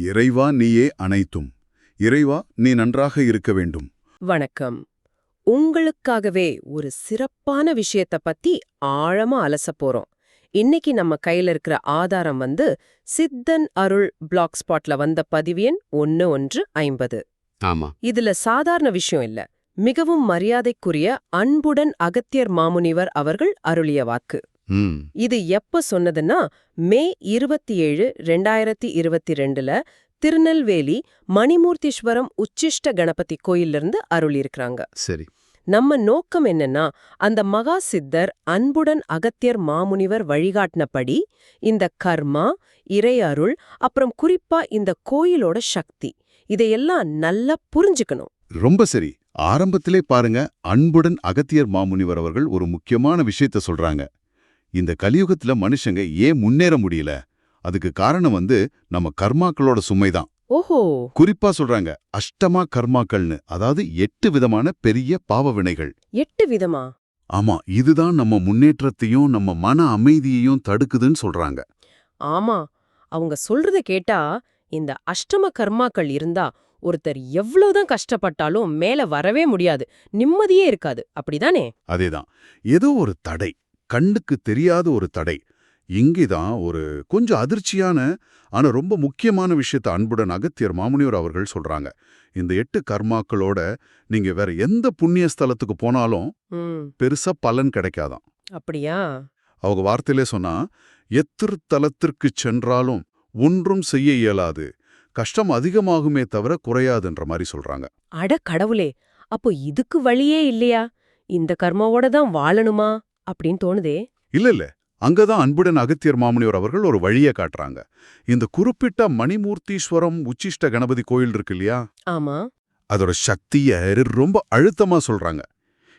இறைவா நீயே அனைத்தும். இறைவா நீ நன்றாக இருக்க வேண்டும். வணக்கம். உங்களுக்காகவே ஒரு சிறப்பான விஷயத்த பத்தி ஆழமா அலசப் போறோம். இன்னைக்கு நம்ம கையில இருக்கிற ஆதாரம் வந்து சித்தன் அருள் பிளாக் ஸ்பாட்ல வந்த பதிவு எண் ஒன்னு ஒன்று ஐம்பது. ஆமா. இதுல சாதாரண விஷயம் இல்ல. மிகவும் மரியாதைக்குரிய அன்புடன் அகத்தியர் மாமுனிவர் அவர்கள் அருளிய வாக்கு. இது எப்ப சொன்னதுன்னா மே இருபத்தி ஏழு ரெண்டாயிரத்தி இருபத்தி ரெண்டுல திருநெல்வேலி மணிமூர்த்தீஸ்வரம் உச்சிஷ்ட கணபதி கோயிலிருந்து அருளியிருக்கிறாங்க. சரி. நம்ம நோக்கம் என்னன்னா அந்த மகா சித்தர் அன்புடன் அகத்தியர் மாமுனிவர் வழிகாட்டினபடி இந்த கர்மா இறை அருள் அப்புறம் குறிப்பா இந்த கோயிலோட சக்தி இதையெல்லாம் நல்லா புரிஞ்சுக்கணும். ரொம்ப சரி. ஆரம்பத்திலே பாருங்க அன்புடன் அகத்தியர் மாமுனிவர் அவர்கள் ஒரு முக்கியமான விஷயத்த சொல்றாங்க. இந்த கலியுகத்துல மனுஷங்க ஏன் முன்னேற முடியல? அதுக்கு காரணம் வந்து நம்ம கர்மாக்களோட சுமைதான். ஓஹோ. குறிப்பா சொல்றாங்க அஷ்டமா கர்மாக்கள்னு அதாவது எட்டு விதமான பெரிய பாவ வினைகள். எட்டு விதமா? ஆமா இதுதான் நம்ம முன்னேற்றத்தையும் நம்ம மன அமைதியையும் தடுக்குதுன்னு சொல்றாங்க. ஆமா அவங்க சொல்றத கேட்டா இந்த அஷ்டம கர்மாக்கள் இருந்தா ஒருத்தர் எவ்வளவுதான் கஷ்டப்பட்டாலும் மேல வரவே முடியாது நிம்மதியே இருக்காது. அப்படிதானே? அதேதான். ஏதோ ஒரு தடை. கண்ணுக்கு தெரியாத ஒரு தடை. இங்கேதான் ஒரு கொஞ்சம் அதிர்ச்சியான ஆனா ரொம்ப முக்கியமான விஷயத்த அன்புடன் அகத்தியர் மாமுனிவர் அவர்கள் சொல்றாங்க. இந்த எட்டு கர்மாக்களோட நீங்க வேற எந்த புண்ணிய ஸ்தலத்துக்கு போனாலும் பெருசா பலன் கிடைக்காதாம். அப்படியா? அவங்க வார்த்தையிலே சொன்னா எத்திரு தலத்திற்குச் சென்றாலும் ஒன்றும் செய்ய இயலாது. கஷ்டம் அதிகமாகுமே தவிர குறையாதுன்ற மாதிரி சொல்றாங்க. அட கடவுளே! அப்போ இதுக்கு வழியே இல்லையா? இந்த கர்மாவோட தான் வாழணுமா? அப்படின்னு தோணுதே. இல்ல இல்ல. அங்கதான் அன்புடன் அகத்தியர் மாமுனிவர் அவர்கள் ஒரு வழியை காட்டுறாங்க. இந்த குறிப்பிட்ட மணிமூர்த்தீஸ்வரம் உச்சிஷ்ட கணபதி கோயில் இருக்கு இல்லையா? ஆமா. அதோட சக்திய ரொம்ப அழுத்தமா சொல்றாங்க.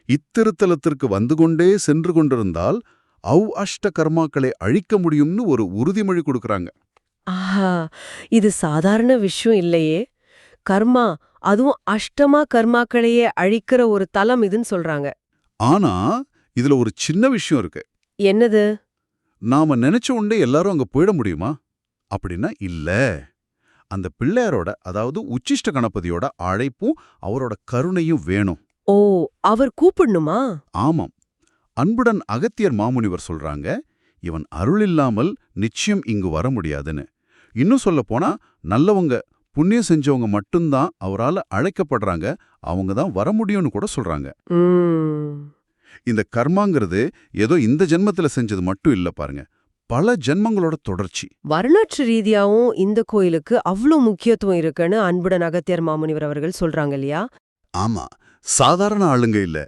இத்திருத்தலத்திற்கு வந்து கொண்டே சென்று கொண்டிருந்தால் அவ் அஷ்ட கர்மாக்களை அழிக்க முடியும்னு ஒரு உறுதிமொழி கொடுக்கறாங்க. ஆஹா இது சாதாரண விஷயம் இல்லையே. கர்மா அதுவும் அஷ்டமா கர்மாக்களையே அழிக்கிற ஒரு தலம் இதுன்னு சொல்றாங்க. ஆனா இதுல ஒரு சின்ன விஷயம் இருக்கு. என்னது? நாம நினைச்ச உண்டே எல்லாரும் அங்க போயிட முடியுமா? அப்படின்னா இல்ல. அந்த பிள்ளையாரோட அதாவது உச்சிஷ்ட கணபதியோட அழைப்பும் அவரோட கருணையும் வேணும். ஓ அவர் கூப்பிடணுமா? ஆமாம். அன்புடன் அகத்தியர் மாமுனிவர் சொல்றாங்க இவன் அருள் இல்லாமல் நிச்சயம் இங்கு வர முடியாதுன்னு. இன்னும் சொல்லப் போனா நல்லவங்க புண்ணியம் செஞ்சவங்க மட்டும்தான் அவரால அழைக்கப்படுறாங்க. அவங்க தான் வர முடியும்னு கூட சொல்றாங்க. இந்த கர்மாங்கிறது ஏதோ இந்த ஜென்மத்துல செஞ்சது மட்டும் இல்ல பாருங்க. பல ஜென்மங்களோட தொடர்ச்சி. வரலாற்று ரீதியாவும் இந்த கோயிலுக்கு அவ்ளோ முக்கியத்துவம் இருக்குன்னு அன்புடன் அகத்தியர் மாமுனிவர் அவர்கள் சொல்றாங்க இல்லையா? ஆமா. சாதாரண ஆளுங்க இல்ல.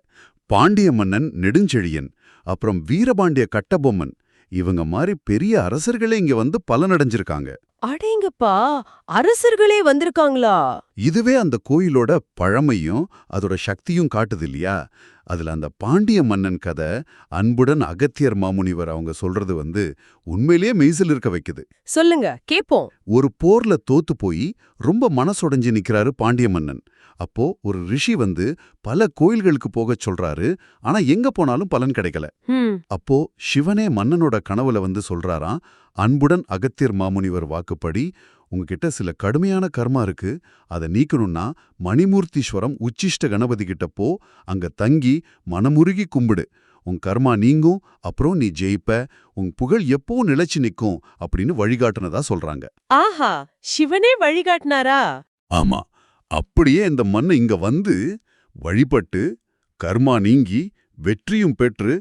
பாண்டிய மன்னன் நெடுஞ்செழியன் அப்புறம் வீரபாண்டிய கட்டபொம்மன் இவங்க மாதிரி பெரிய அரசர்களே இங்க வந்து பலனடைஞ்சிருக்காங்க. அடேங்கப்பா அரசர்களே வந்திருக்காங்களா? இதுவே அந்த கோயிலோட பழமையும் அதோட சக்தியும் காட்டுது இல்லையா? அதுல அந்த பாண்டிய மன்னன் கதை அன்புடன் அகத்தியர் மாமுனிவர் அவங்க சொல்றது வந்து உண்மையிலேயே மெய்சில் இருக்க வைக்குது. சொல்லுங்க கேப்போம். ஒரு போர்ல தோத்து போய் ரொம்ப மனசுடைஞ்சு நிக்கிறாரு பாண்டிய மன்னன். அப்போ ஒரு ரிஷி வந்து பல கோயில்களுக்கு போகச் சொல்றாரு ஆனா எங்க போனாலும் பலன் கிடைக்கல. அப்போ சிவனே மன்னனோட கனவுல வந்து சொல்றாராம் அன்புடன் அகத்தியர் மாமுனிவர் வாக்குப்படி உங்ககிட்ட சில கடுமையான கர்மா இருக்கு. அதை நீக்கணும்னா மணிமூர்த்தீஸ்வரம் உச்சிஷ்ட கணபதி கிட்ட போ. அங்க தங்கி மனமுருகி கும்பிடு. உன் கர்மா நீங்கும் அப்புறம் நீ ஜெயிப்ப. உன் புகழ் எப்போ நிலைச்சு நிக்கும் அப்படின்னு வழிகாட்டுனதா சொல்றாங்க. ஆஹா சிவனே வழிகாட்டினாரா? ஆமா அப்படியே இந்த மண்ணு இங்க வந்து வழிபட்டு கர்மா நீங்கி வெற்றியும் பெற்று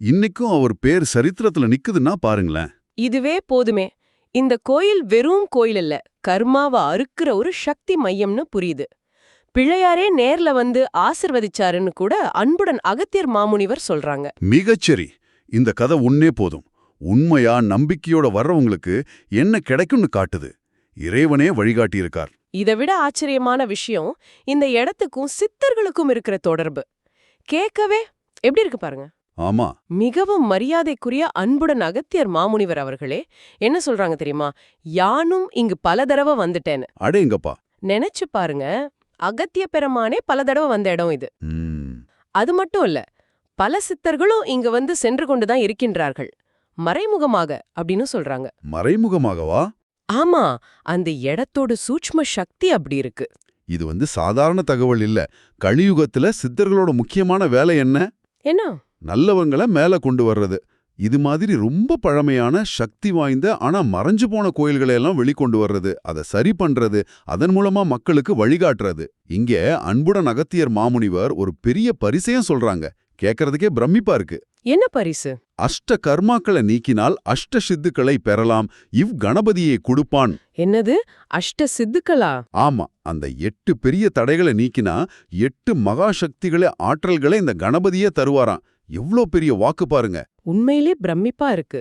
இன்னைக்கும் அவர் பேர் சரித்திரத்துல நிக்குதுன்னா பாருங்களேன். இதுவே போதுமே. இந்த கோயில் வெறும் கோயில் இல்ல கர்மாவை அறுக்கிற ஒரு சக்தி மையம்னு புரியுது. பிள்ளையாரே நேர்ல வந்து ஆசிர்வதிச்சாருன்னு கூட அன்புடன் அகத்தியர் மாமுனிவர் சொல்றாங்க. மிகச்சரி. இந்த கதை உன்னே போதும். உண்மையா நம்பிக்கையோட வர்றவங்களுக்கு என்ன கிடைக்கும்னு காட்டுது. இறைவனே வழிகாட்டியிருக்கார். இதை விட ஆச்சரியமான விஷயம் இந்த இடத்துக்கும் சித்தர்களுக்கும் இருக்கிற தொடர்பு. கேட்கவே எப்படி இருக்கு பாருங்க. ஆமா. மிகவும் மரியாதைக்குரிய அன்புடன் அகத்தியர் மாமுனிவர் அவர்களே என்ன சொல்றாங்க தெரியுமா? யானும் இங்கு பல தடவை வந்துட்டேன்னு. அடேங்கப்பா நினைச்சு பாருங்க அகத்திய பெருமானே பல தடவை வந்த இடம் இது. அது மட்டும் இல்ல பல சித்தர்களும் இங்க வந்து சென்று கொண்டுதான் இருக்கின்றார்கள். மறைமுகமாக அப்படின்னு சொல்றாங்க. மறைமுகமாகவா? ஆமா அந்த இடத்தோட சூட்ச்ம சக்தி அப்படி இருக்கு. இது வந்து சாதாரண தகவல் இல்ல. கலியுகத்துல சித்தர்களோட முக்கியமான வேலை என்ன? என்ன? நல்லவங்கள மேல கொண்டு வர்றது. இது மாதிரி ரொம்ப பழமையான சக்தி வாய்ந்த ஆனா மறைஞ்சு போன கோயில்களை எல்லாம் வெளிக்கொண்டு வர்றது. அதை சரி பண்றது அதன் மூலமா மக்களுக்கு வழிகாட்டுறது. இங்க அன்புடன் அகத்தியர் மாமுனிவர் ஒரு பெரிய பரிசையும் சொல்றாங்க. கேட்கறதுக்கே பிரமிப்பா இருக்கு. என்ன பரிசு? அஷ்ட கர்மாக்களை நீக்கினால் அஷ்ட சித்துக்களை பெறலாம். இவ் கணபதியை கொடுப்பான். என்னது? அஷ்ட சித்துக்களா? ஆமா அந்த எட்டு பெரிய தடைகளை நீக்கினா எட்டு மகா சக்திகளை ஆற்றல்களை இந்த கணபதியே தருவாராம். எவ்ளோ பெரிய வாக்கு பாருங்க. உண்மையிலே பிரமிப்பா இருக்கு.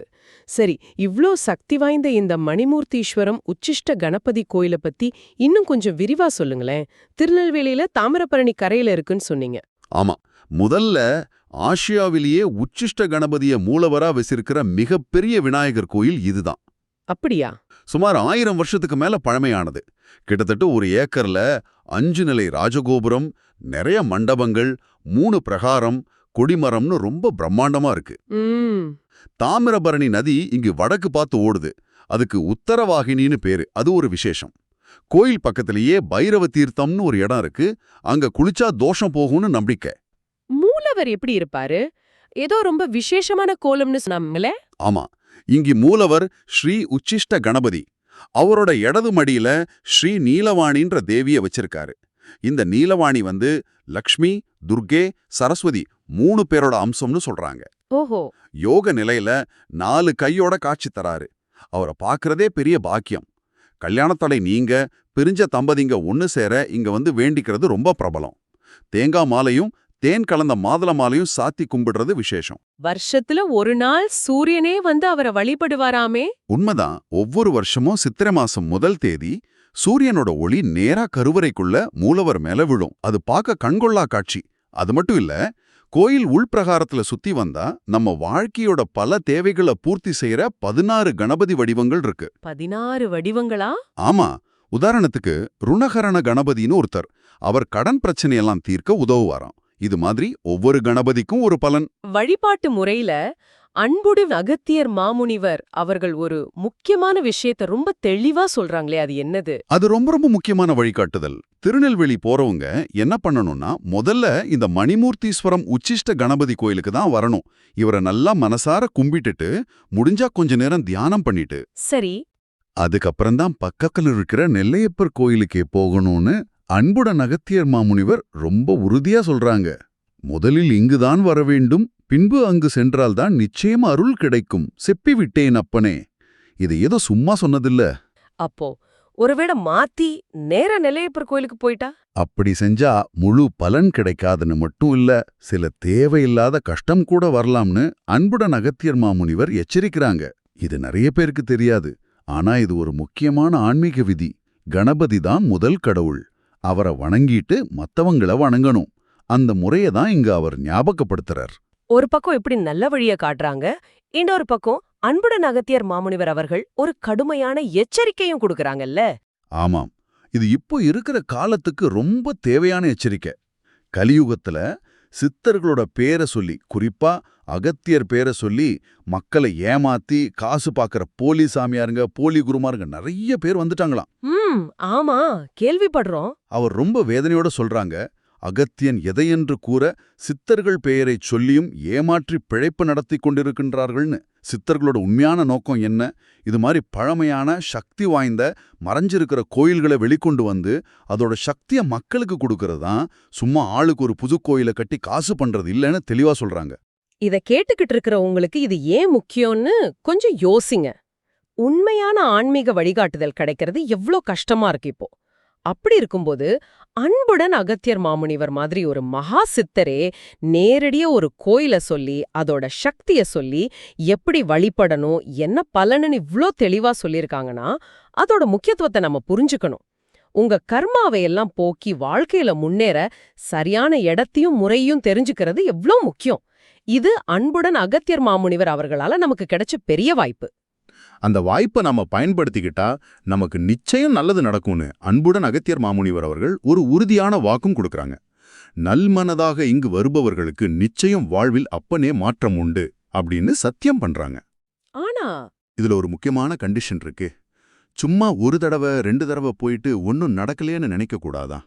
சரி இவ்ளோ சக்தி வாய்ந்த இந்த மணிமூர்த்தீஸ்வரம் உச்சிஷ்ட கணபதி கோயில பத்தி இன்னும் கொஞ்சம் விரிவா சொல்லுங்களேன். திருநெல்வேலியில தாமிரபரணி கரையில இருக்குன்னு சொன்னீங்க. ஆமா. முதல்ல ஆசியாவிலேயே உச்சிஷ்ட கணபதிய மூலவரா வச்சிருக்கிற மிகப்பெரிய விநாயகர் கோயில் இதுதான். அப்படியா? சுமார் ஆயிரம் வருஷத்துக்கு மேல பழமையானது. கிட்டத்தட்ட ஒரு ஏக்கர்ல அஞ்சு நிலை ராஜகோபுரம் நிறைய மண்டபங்கள் மூணு பிரகாரம் கொடிமரம்னு ரொம்ப பிரம்மாண்டமா இருக்கு. தாமிரபரணி நதி இங்கு வடக்கு பார்த்து ஓடுது. அதுக்கு உத்தரவாகினின்னு பேரு. அது ஒரு விசேஷம். கோயில் பக்கத்திலேயே பைரவ தீர்த்தம்னு ஒரு இடம் இருக்கு. அங்க குளிச்சா தோஷம் போகும்னு நம்பிக்கை. மூலவர் எப்படி இருப்பாரு? ஏதோ ரொம்ப விசேஷமான கோலம்னு சொன்னாங்களே? ஆமா. இங்கு மூலவர் ஸ்ரீ உச்சிஷ்ட கணபதி. அவரோட இடது மடியில ஸ்ரீ நீலவாணின்ற தேவிய வச்சிருக்காரு. இந்த நீலவாணி வந்து லக்ஷ்மி துர்கே சரஸ்வதி மூணு பேரோட அம்சம்னு சொல்றாங்க. ஓஹோ. யோக நிலையில நாலு கையோட காட்சி தராரு. அவரை பார்க்கறதே பெரிய பாக்கியம். கல்யாணத்தடை நீங்க பிரிஞ்ச தம்பதிங்க ஒன்னு சேர இங்க வந்து வேண்டிக்கிறது ரொம்ப பிரபலம். தேங்காய் மாலையும் தேன் கலந்த மாதுளை மாலையும் சாத்தி கும்பிடுறது விசேஷம். வருஷத்துல ஒரு நாள் சூரியனே வந்து அவரை வழிபடுவாராமே? உண்மைதான். ஒவ்வொரு வருஷமும் சித்திரை மாசம் முதல் தேதி சூரியனோட ஒளி நேரா கருவறைக்குள்ள மூலவர் மேல விழும். அது பார்க்க கண்கொள்ளா காட்சி. அது மட்டும் இல்ல கோயில் உள்பிரகாரத்துல சுத்தி வந்தா நம்ம வாழ்க்கையோட பல தேவைகளை பூர்த்தி செய்யற பதினாறு கணபதி வடிவங்கள் இருக்கு. பதினாறு வடிவங்களா? ஆமா. உதாரணத்துக்கு ருணகரண கணபதின்னு ஒருத்தர். அவர் கடன் பிரச்சனையெல்லாம் தீர்க்க உதவுவாராம். இது மாதிரி ஒவ்வொரு கணபதிக்கும் ஒரு பலன். வழிபாட்டு முறையில அன்புடு அகத்தியர் மாமுனிவர் அவர்கள் ஒரு முக்கியமான விஷயத்த ரொம்ப தெளிவா சொல்றாங்களே அது என்னது? அது ரொம்ப ரொம்ப முக்கியமான வழிகாட்டுதல். திருநெல்வேலி போறவங்க என்ன பண்ணணும்னா முதல்ல இந்த மணிமூர்த்தீஸ்வரம் உச்சிஷ்ட கணபதி கோயிலுக்கு தான் வரணும். இவரை நல்லா மனசார கும்பிட்டுட்டு முடிஞ்சா கொஞ்ச நேரம் தியானம் பண்ணிட்டு. சரி. அதுக்கப்புறம் தான் பக்கத்துல இருக்கிற நெல்லையப்பர் கோயிலுக்கே போகணும்னு அன்புடன் அகத்தியர் மாமுனிவர் ரொம்ப உறுதியா சொல்றாங்க. முதலில் இங்குதான் வர வேண்டும் பின்பு அங்கு சென்றால்தான் நிச்சயம் அருள் கிடைக்கும். செப்பி விட்டேன் அப்பனே. இது ஏதோ சும்மா சொன்னதில்ல. அப்போ ஒருவேளை மாத்தி நேர நெல்லையப்பர் கோயிலுக்கு போயிட்டா? அப்படி செஞ்சா முழு பலன் கிடைக்காதுன்னு மட்டும் இல்ல சில தேவையில்லாத கஷ்டம் கூட வரலாம்னு அன்புடன் அகத்தியர் மாமுனிவர் எச்சரிக்கிறாங்க. இது நிறைய பேருக்கு தெரியாது. ஆனா இது ஒரு முக்கியமான ஆன்மீக விதி. கணபதி தான் முதல் கடவுள். அவரை வணங்கிட்டு மத்தவங்கள வணங்கணும். அந்த முறையை தான் இங்க அவர் ஞாபகப்படுத்துறார். ஒரு பக்கம் எப்படி நல்ல வழிய காட்டுறாங்க இன்னொரு பக்கம் அன்புடன் அகத்தியர் மாமுனிவர் அவர்கள் ஒரு கடுமையான எச்சரிக்கையும் கொடுக்கறாங்கல்ல? ஆமாம். இது இப்போ இருக்கிற காலத்துக்கு ரொம்ப தேவையான எச்சரிக்கை. கலியுகத்துல சித்தர்களோட பேரை சொல்லி குறிப்பா அகத்தியர் பேரை சொல்லி மக்களை ஏமாத்தி காசு பார்க்கற போலி சாமியாருங்க போலி குருமாருங்க நிறைய பேர் வந்துட்டாங்களாம். ஆமா. கேள்விப்படுறோம். அவர் ரொம்ப வேதனையோட சொல்றாங்க அகத்தியன் எதையென்று கூற சித்தர்கள் பெயரைச் சொல்லியும் ஏமாற்றி பிழைப்பு நடத்தி கொண்டிருக்கின்றார்கள்னு. சித்தர்களோட உண்மையான நோக்கம் என்ன? இது மாதிரி பழமையான சக்தி வாய்ந்த மறைஞ்சிருக்கிற கோயில்களை வெளிக்கொண்டு வந்து அதோட சக்தியை மக்களுக்கு கொடுக்கறது? தான் சும்மா ஆளுக்கு ஒரு புது கோயிலை கட்டி காசு பண்றது இல்லைன்னு தெளிவா சொல்றாங்க. இத கேட்டுக்கிட்டு இருக்கிற உங்களுக்கு இது ஏன் முக்கியம்னு கொஞ்சம் யோசிங்க. உண்மையான ஆன்மீக வழிகாட்டுதல் கிடைக்கிறது எவ்ளோ கஷ்டமா இருக்கு இப்போ. அப்படி இருக்கும்போது அன்புடன் அகத்தியர் மாமுனிவர் மாதிரி ஒரு மகா சித்தரே நேரடியா ஒரு கோயில சொல்லி அதோட சக்திய சொல்லி எப்படி வழிபடணும் என்ன பலனுன்னு இவ்ளோ தெளிவா சொல்லியிருக்காங்கன்னா அதோட முக்கியத்துவத்தை நம்ம புரிஞ்சுக்கணும். உங்க கர்மாவை எல்லாம் போக்கி வாழ்க்கையில முன்னேற சரியான இடத்தையும் முறையும் தெரிஞ்சுக்கிறது எவ்ளோ முக்கியம். இது அன்புடன் அகத்தியர் மாமுனிவர் அவர்களால நமக்கு கிடைச்ச பெரிய வாய்ப்பு. அந்த வாய்ப்பை நம்ம பயன்படுத்திக்கிட்டா நமக்கு நிச்சயம் நல்லது நடக்கும்னு அன்புடன் அகத்தியர் மாமுனிவர் அவர்கள் ஒரு உறுதியான வாக்கும் கொடுக்கறாங்க. நல்மனதாக இங்கு வருபவர்களுக்கு நிச்சயம் வாழ்வில் அப்பனே மாற்றம் உண்டு அப்படின்னு சத்தியம் பண்றாங்க. ஆனா இதுல ஒரு முக்கியமான கண்டிஷன் இருக்கு. சும்மா ஒரு தடவை ரெண்டு தடவை போயிட்டு ஒன்னும் நடக்கலையேன்னு நினைக்க கூடாதா?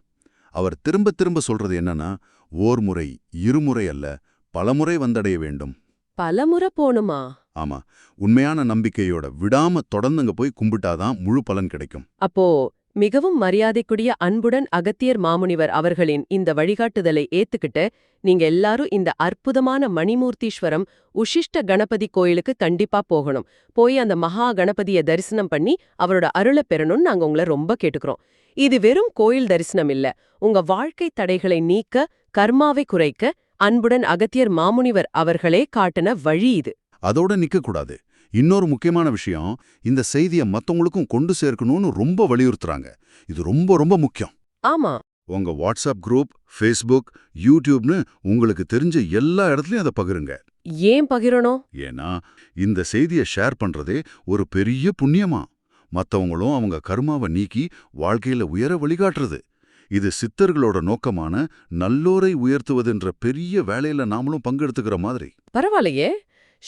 அவர் திரும்ப திரும்ப சொல்றது என்னன்னா ஓர் முறை இருமுறை அல்ல பலமுறை வந்தடைய வேண்டும். பலமுறை போணுமா? ஆமா. உண்மையான நம்பிக்கையோட விடாம தொடர்ந்துங்க போய் கும்பிட்டாதான் முழு பலன் கிடைக்கும். அப்போ மிகவும் மரியாதைக்குரிய அன்புடன் அகத்தியர் மாமுனிவர் அவர்களின் இந்த வழிகாட்டுதலை ஏத்துக்கிட்டு நீங்க எல்லாரும் இந்த அற்புதமான மணிமூர்த்தீஸ்வரம் உஷிஷ்ட கணபதி கோயிலுக்கு கண்டிப்பா போகணும். போய் அந்த மகா கணபதிய தரிசனம் பண்ணி அவரோட அருளை பெறணும்னு நாங்க உங்களை ரொம்ப கேட்டுக்கிறோம். இது வெறும் கோயில் தரிசனம் இல்ல. உங்க வாழ்க்கை தடைகளை நீக்க கர்மாவை குறைக்க அன்புடன் அகத்தியர் மாமுனிவர் அவர்களே காட்டின வழி இது. அதோட நிக்க கூடாது இன்னொரு முக்கியமான விஷயம் இந்த செய்தியை மத்தவங்களுக்கும் கொண்டு சேர்க்கணும்னு ரொம்ப வலியுறுத்துறாங்க. இது ரொம்ப ரொம்ப முக்கியம். ஆமா. உங்க வாட்ஸ்அப் குரூப் ஃபேஸ்புக் யூடியூப்னு உங்களுக்கு தெரிஞ்ச எல்லா இடத்துலயும் அதை பகிருங்க. ஏன் பகிரணும்? ஏன்னா இந்த செய்தியை ஷேர் பண்றதே ஒரு பெரிய புண்ணியமா. மத்தவங்களும் அவங்க கர்மாவை நீக்கி வாழ்க்கையில உயர வழிகாட்டுறது. இது சித்தர்களோட நோக்கமான நல்லோரை உயர்த்துவதுன்ற பெரிய வேலையில நாமளும் பங்கெடுத்துக்கிற மாதிரி. பரவாயில்லையே.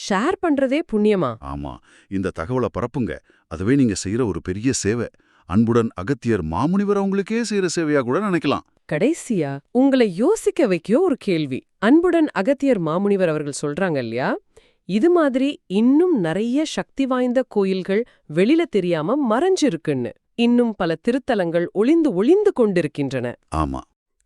ஷேர் பண்றதே புண்ணியமா? ஆமா. இந்த தகவலை பரப்புங்க. அதுவே நீங்க செய்யற ஒரு பெரிய சேவை. அன்புடன் அகத்தியர் மாமுனிவர் அவங்களுக்கே செய்யற சேவையா கூட நினைக்கலாம். கடைசியா உங்களை யோசிக்க வைக்க ஒரு கேள்வி. அன்புடன் அகத்தியர் மாமுனிவர் அவர்கள் சொல்றாங்க இல்லையா? இது மாதிரி இன்னும் நிறைய சக்தி வாய்ந்த கோயில்கள் வெளியில தெரியாம மறைஞ்சிருக்குன்னு. இன்னும் பல திருத்தலங்கள் ஒளிந்து ஒளிந்து கொண்டிருக்கின்றன. ஆமா.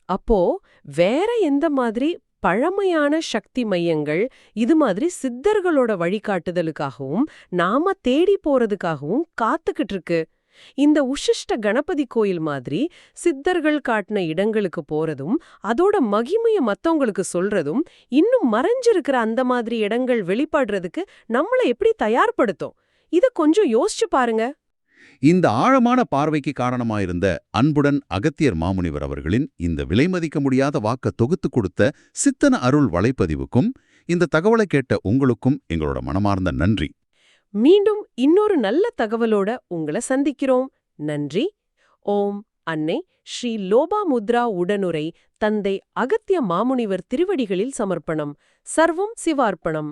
அப்போ வேற எந்த மாதிரி பழமையான சக்தி மையங்கள் இது மாதிரி சித்தர்களோட வழிகாட்டுதலுக்காகவும் நாம தேடி போறதுக்காகவும் காத்துக்கிட்டு இருக்கு. இந்த உஷிஷ்ட கணபதி கோயில் மாதிரி சித்தர்கள் காட்டின இடங்களுக்கு போறதும் அதோட மகிமைய மத்தவங்களுக்கு சொல்றதும் இன்னும் மறைஞ்சிருக்கிற அந்த மாதிரி இடங்கள் வெளிப்படுறதுக்கு நம்மள எப்படி தயார்படுத்தும்? இத கொஞ்சம் யோசிச்சு பாருங்க. இந்த ஆழமான பார்வைக்கு காரணமாயிருந்த அன்புடன் அகத்தியர் மாமுனிவர் அவர்களின் இந்த விலைமதிக்க முடியாத வாக்க தொகுத்து கொடுத்த சித்தன அருள் வலைப்பதிவுக்கும் இந்த தகவலை கேட்ட உங்களுக்கும் எங்களோட மனமார்ந்த நன்றி. மீண்டும் இன்னொரு நல்ல தகவலோட உங்களை சந்திக்கிறோம். நன்றி. ஓம் அன்னை ஸ்ரீ லோபாமுத்ரா உடனுரை தந்தை அகத்திய மாமுனிவர் திருவடிகளில் சமர்ப்பணம். சர்வம் சிவார்ப்பணம்.